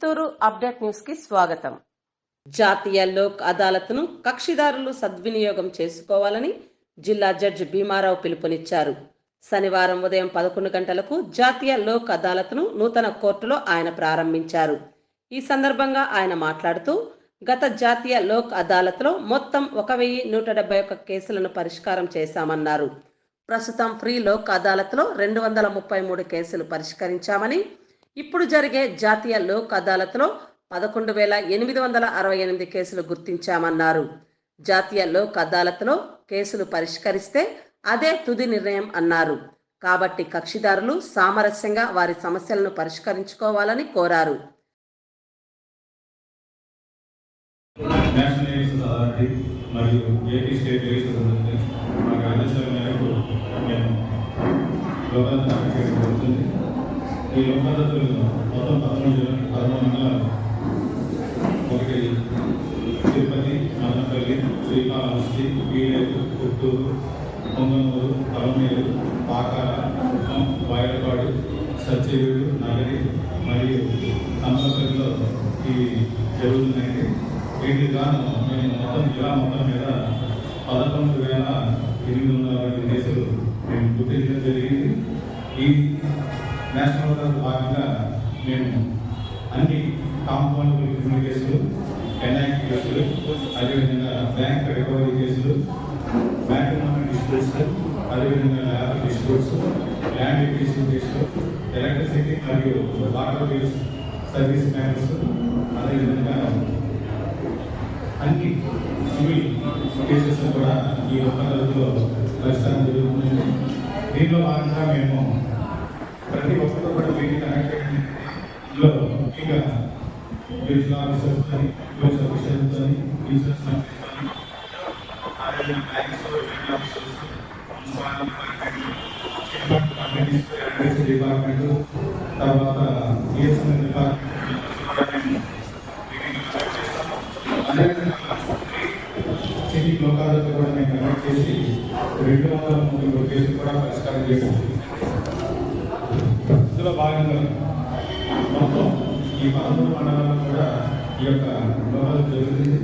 Chittoor update న్యూస్కి స్వాగతం. జాతీయ లోక్ అదాలత్ను కక్షిదారులు సద్వినియోగం చేసుకోవాలని జిల్లా జడ్జి భీమారావు పిలుపునిచ్చారు. శనివారం ఉదయం పదకొండు గంటలకు జాతీయ లోక్ అదాలత్ను నూతన కోర్టులో ఆయన ప్రారంభించారు. ఈ సందర్భంగా ఆయన మాట్లాడుతూ గత జాతీయ లోక్ అదాలత్లో మొత్తం ఒక వెయ్యి నూట డెబ్బై ఒక్క కేసులను పరిష్కారం చేశామన్నారు. ప్రస్తుతం ఫ్రీ లోక్ అదాలత్లో రెండు వందల ముప్పై మూడు కేసులు పరిష్కరించామని ఇప్పుడు జరిగే జాతీయ లోక్ అదాలత్లో పదకొండు వేల ఎనిమిది వందల అరవై ఎనిమిది కేసులు గుర్తించామన్నారు. జాతీయ లోక్ అదాలత్లో కేసులు పరిష్కరిస్తే అదే తుది నిర్ణయం అన్నారు. కాబట్టి కక్షిదారులు సామరస్యంగా వారి సమస్యలను పరిష్కరించుకోవాలని కోరారు. నేషనల్ అథారిటీ మరియు ఏపీ స్టేట్ అథారిటీ మాకు ఆదేశాల మేరకు మేము ఈ లోకాదాలతలు మొత్తం పదమూడు పదమూడు మండలాలు ఒకటి. తిరుపతి మదనపల్లి శ్రీకాళహస్తి పీలేరు పుత్తూరు పొంగనూరు పలమేరు పాకాల కుప్పం బాయలపాడు సత్యవేడు నగరి మరియు నమ్మకల్లో ఇవి జరుగుతున్నాయి. వీటికి గాను మేము మొత్తం జిల్లా మొత్తం మీద పదకొండు వేల ఎనిమిది వందల కేసులు మేము గుర్తించడం జరిగింది. ఈ నేషనల్ భాగంగా మేము అన్ని కాంపౌండ్ క్రిమినల్ కేసులు ఎన్ఐకి కేసులు అదేవిధంగా బ్యాంక్ రికవరీ కేసులు మ్యాట్రిమోనల్ డిస్ప్యూట్స్ అదేవిధంగా ల్యాబ్ డిస్ప్యూట్స్ ల్యాండ్ ఎక్విజిషన్ కేసులు ఎలక్ట్రిసిటీ మరియు వాటర్ బిల్స్ సర్వీస్ మ్యాటర్స్ అదేవిధంగా అన్ని సివిల్ కేసెస్ కూడా ఈ ఒక్క రోజులో పరిష్కారం జరుగుతుంది దీనిలో భాగంగా మేము ప్రతి ఒక్కరితో కూడా మీటింగ్ కనెక్ట్ ఇందులో ముఖ్యంగా జ్యుడిషియల్ ఆఫీసర్స్ కానీ పోలీస్ ఆఫీసర్స్ కానీ ఇన్సూరెన్స్ కంపెనీస్ కానీ అదేవిధంగా banks legal officers municipal department companies administration department తర్వాత సిఎస్ఎన్ డిపార్ట్మెంట్ కూడా మేము మీటింగ్ కండక్ట్ చేస్తాము అదేవిధంగా సిటీ లోకాలతో కూడా మేము కనెక్ట్ చేసి రెండు వందల ముప్పై కేసులు కూడా పరిష్కారం చేసాం అందులో భాగంగా మొత్తం ఈ పదమూడు మండలాల్లో కూడా ఈ యొక్క లోకాలు జరుగుతుంది.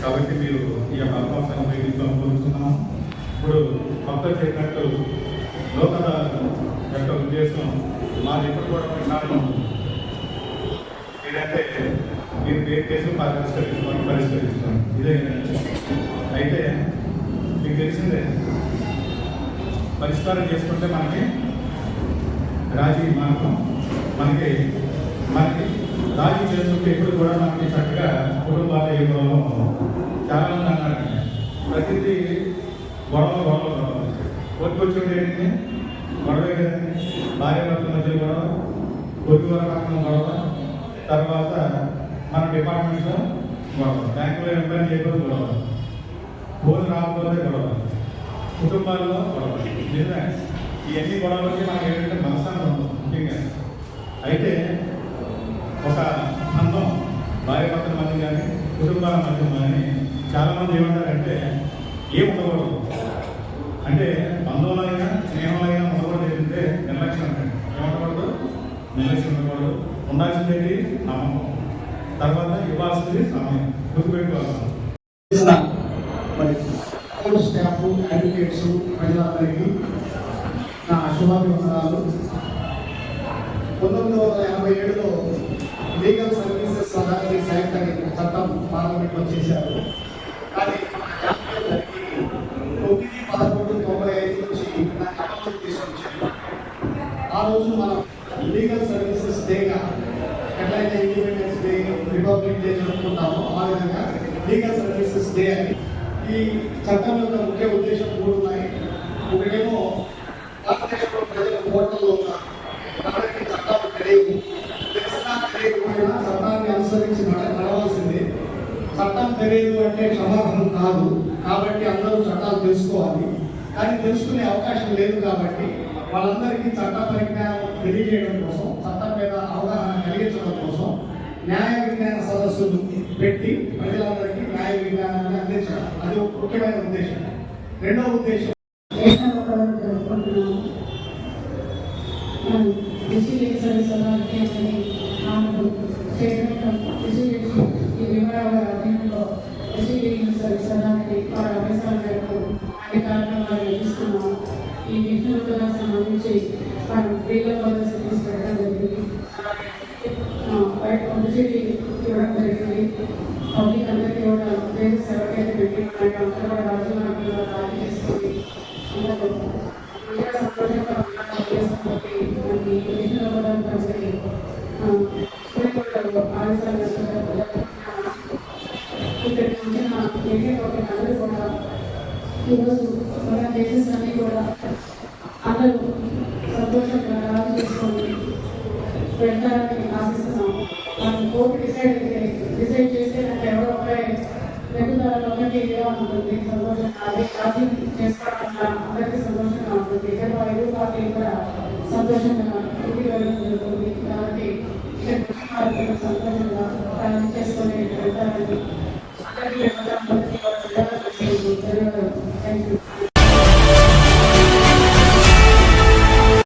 కాబట్టి మీరు ఈ యొక్క అవకాశాన్ని మీటింగ్లో కోరుతున్నాము ఇప్పుడు కొత్త చేసినట్టు లోకల యొక్క ఉద్దేశం మాది ఎప్పుడు కూడా విన్నాను ఏంటంటే మీరు ఏ కేసు పరిష్కరించుకోండి పరిష్కరించుకోండి. ఇదే అయితే మీకు తెలిసిందే పరిష్కారం చేసుకుంటే మనకి రాజీ మార్గం మనకి మనకి రాజీ చేసుకుంటే ఇప్పుడు కూడా మనకి చక్కగా కుటుంబాల యుగంలో చాలా మంది అన్నారు ప్రతిదీ గొడవ గొడవ గొడవ కొట్టుకొచ్చేది ఏంటి? గొడవే కదండి. భార్య భర్తల మధ్య గొడవ కొద్ది వరకు గొడవ తర్వాత మన డిపార్ట్మెంట్లో గొడవ. బ్యాంకులో ఎంప్లాయ్ చేయకపోతే గొడవ. ఫోన్ రాకపోతే గొడవ. కుటుంబాల్లో గొడవ. నిజమే ఇవన్నీ గొడవలకి మనకి ఏంటంటే మనసాన్ని ఉంది ముఖ్యంగా అయితే ఒక అందం భార్య భర్తల మధ్య కానీ కుటుంబాల మధ్య కానీ చాలామంది ఏమంటారంటే ఏం ఉండకూడదు అంటే బంధువులైనా అయినా స్నేహంలో అయినా ఉండకూడదు ఏంటంటే నిర్లక్ష్యం అంటే ఏమంటకూడదు నిర్లక్ష్యం ఉండకూడదు ఉండాల్సింది నమ్మకం. తర్వాత ఇవ్వాల్సింది సమయం. గుర్తుపెట్టుకోవాలి. మరి స్టాఫ్ అడ్వకేట్స్ ప్రజలందరికీ నా శుభాభివందనాలు. పంతొమ్మిది వందల ఎనభై ఏడులో లీగల్ సర్వీసెస్ అథారిటీ యాక్ట్ అనే చట్టం పార్లమెంట్లో చేశారు ఆ రోజు మనం లీగల్ సర్వీసెస్ డేగా ఎట్లయితే ఇండిపెండెన్స్ డే రిపబ్లిక్ డే జరుపుకుంటామో ఆ విధంగా లీగల్ సర్వీసెస్ డే అని ఈ చట్టం యొక్క ముఖ్య ఉద్దేశం మూడు ఉన్నాయి. ఒకటేమో భారతదేశంలో ప్రజల కోర్టులో ఉన్నారు. చట్టాలు తెలియవు తెలిసినా తెలియకపోయినా చట్టాన్ని అనుసరించి నడవాల్సిందే. చట్టం తెలియదు అంటే క్షమాపణం కాదు. కాబట్టి అందరూ చట్టాలు తెలుసుకోవాలి. కానీ తెలుసుకునే అవకాశం లేదు కాబట్టి వాళ్ళందరికీ చట్ట పరిజ్ఞానం తెలియజేయడం కోసం చట్టం మీద అవగాహన కలిగించడం కోసం న్యాయ విజ్ఞాన సదస్సులు పెట్టి ప్రజలందరికీ న్యాయ విజ్ఞానాన్ని అందించడం. అది ఒక ముఖ్యమైన ఉద్దేశం. రెండవ ఉద్దేశం ఫ్రీగా పబ్లిసిటీస్ పెట్టడం జరిగింది బయట పబ్లిసిటీ ఇవ్వడం జరిగింది పబ్లిక్ అందరికీ కూడా పేరెంట్స్ ఎవరికైతే పెట్టి ఉన్నాయో అందరూ కూడా రాజు ఖాళీ చేసుకుని అందరూ సంతోషంగా మనకి ఎన్నికల కూడా కలిసి స్కూల్ ఆలస్యాలు ఇక్కడ వచ్చిన ఎన్నికలు అందరూ కూడా ఈరోజు మన కేసెస్ అన్నీ కూడా అందరూ సంతోషంగా రాజు చేసుకొని పెట్టాలని ఆశిస్తున్నాం మనం కోర్టు డిసైడ్ డిసైడ్ చేస్తే నాకు ఎవరో ఒకటే పెట్టుదల ఒకటి ఇదిగా ఉంటుంది. సంతోషంగా అది రాజీ చేసుకోవడం అందరికీ సంతోషంగా ఉంటుంది. ఇక్కడ ఐదు పార్టీలు కూడా సంతోషంగా ఇంటికి వెళ్ళడం జరుగుతుంది. కాబట్టి ఇక్కడ సంతోషంగా రాజీ చేసుకొని వెళ్తారని అందరికీ